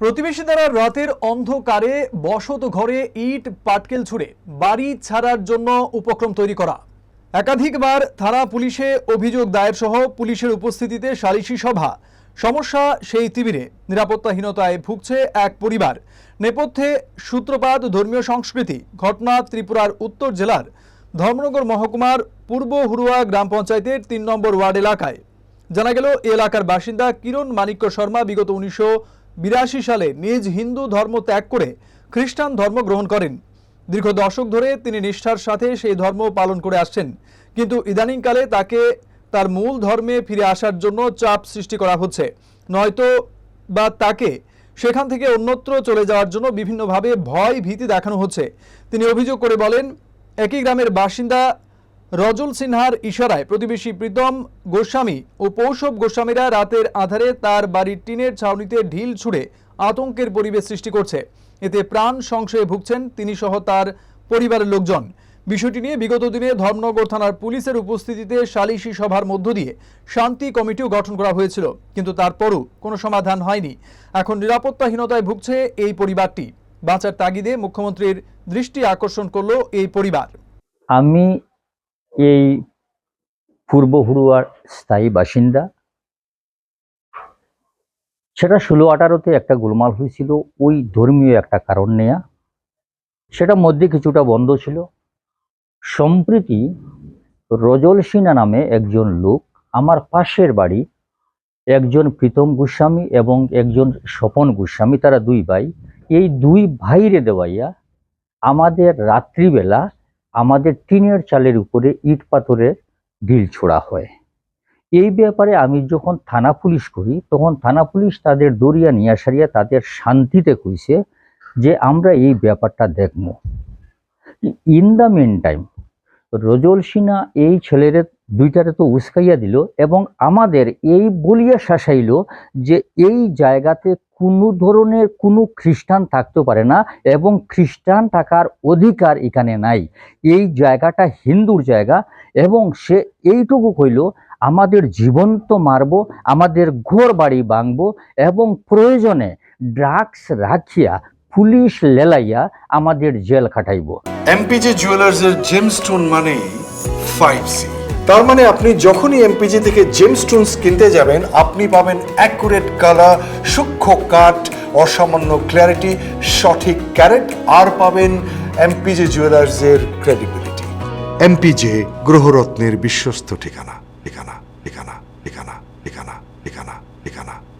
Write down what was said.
প্রতিবেশী দ্বারা রাতের অন্ধকারে বসত ঘরে ইট পাটকেল ছুড়ে বাড়ি ছাড়ার জন্য উপক্রম তৈরি করা। একাধিকবার থানা পুলিশে অভিযোগ দায়ের সহ পুলিশের উপস্থিতিতে সালিশি সভা। সমস্যা সেই তিবিরে নিরাপত্তাহীনতায় ভুগছে এক পরিবার। নেপথ্যে সূত্রপাত ধর্মীয় সংস্কৃতি। ঘটনা ত্রিপুরার উত্তর জেলার ধর্মনগর মহকুমার পূর্ব হুরুয়া গ্রাম পঞ্চায়েতের তিন নম্বর ওয়ার্ড এলাকায়। জানা গেল এলাকার বাসিন্দা কিরণ মানিক্য শর্মা বিগত উনিশশো বিরাশি সালে নিজ হিন্দু ধর্ম ত্যাগ করে খ্রিস্টান ধর্ম গ্রহণ করেন। দীর্ঘ দশক ধরে তিনি নিষ্ঠার সাথে সেই ধর্ম পালন করে আসছেন। কিন্তু ইদানিংকালে তাকে তার মূল ধর্মে ফিরে আসার জন্য চাপ সৃষ্টি করা হচ্ছে। নয়তো বা তাকে সেখান থেকে অন্যত্র চলে যাওয়ার জন্য বিভিন্নভাবে ভয় ভীতি দেখানো হচ্ছে। তিনি অভিযোগ করে বলেন, একই গ্রামের বাসিন্দা রজল সিনহার ইশারায় প্রতিবেশী প্রীতম গোস্বামী ও পৌষব গোস্বামীরা রাতের আধারে তার বাড়ির টিনের ছাউনিতে ঢিল ছুড়ে আতঙ্কের পরিবেশ সৃষ্টি করছে। এতে প্রাণ সংশয়ে ভুগছেন তিনি সহ তার পরিবারের লোকজন। বিষয়টি নিয়ে বিগত দিনে ধর্মনগর থানার পুলিশের উপস্থিতিতে সালিশি সভার মধ্য দিয়ে শান্তি কমিটিও গঠন করা হয়েছিল, কিন্তু তারপরও কোনো সমাধান হয়নি। এখন নিরাপত্তাহীনতায় ভুগছে এই পরিবারটি। বাঁচার তাগিদে মুখ্যমন্ত্রীর দৃষ্টি আকর্ষণ করল এই পরিবার। আমি এই পূর্ব হুড়ুয়ার স্থায়ী বাসিন্দা। সেটা ষোলো আঠারোতে একটা গোলমাল হয়েছিল, ওই ধর্মীয় একটা কারণ নেয়া। সেটা মধ্যে কিছুটা বন্ধ ছিল। সম্প্রীতি রজল সিনহা নামে একজন লোক আমার পাশের বাড়ি, একজন প্রীতম গোস্বামী এবং একজন স্বপন গোস্বামী, তারা দুই ভাই, এই দুই ভাইরে দেওয়াইয়া আমাদের রাত্রিবেলা আমাদের টিনের চালের উপরে ইট পাথরের ঢিল ছোড়া হয়। এই ব্যাপারে আমি যখন থানা পুলিশ করি, তখন থানা পুলিশ তাদের দরিয়া নিয়ে সারিয়া তাদের শান্তিতে কইছে যে আমরা এই ব্যাপারটা দেখব। In the mean time Rajal Sinha এই ছেলের দুইটারে তো উস্কাইয়া দিল এবং আমাদের এই বলিয়া শাসাইল যে এই জায়গাতে কোনো ধরনের কোনো খ্রিস্টান থাকতে পারে না এবং খ্রিস্টান থাকার অধিকার এখানে নাই। এই জায়গাটা হিন্দুর জায়গা এবং সে এইটুকু কইল, আমাদের জীবন্ত মারব, আমাদের ঘর বাড়ি ভাঙব এবং প্রয়োজনে ড্রাগস রাখিয়া পুলিশ লেলাইয়া আমাদের জেল খাটাইব। এমপিজি জুয়েলার্সের জেমস্টোন মানে ফাইভ সি তার মানে আপনি যখনই এমপিজি থেকে জেমস্টোনস কিনতে যাবেন, আপনি পাবেন অ্যাকুরেট কালার সূক্ষ্ম কাট অসামান্য ক্ল্যারিটি সঠিক ক্যারেট আর পাবেন এমপিজি জুয়েলার্সের ক্রেডিবিলিটি এমপিজে গ্রহরত্নের বিশ্বস্ত ঠিকানা ঠিকানা ঠিকানা।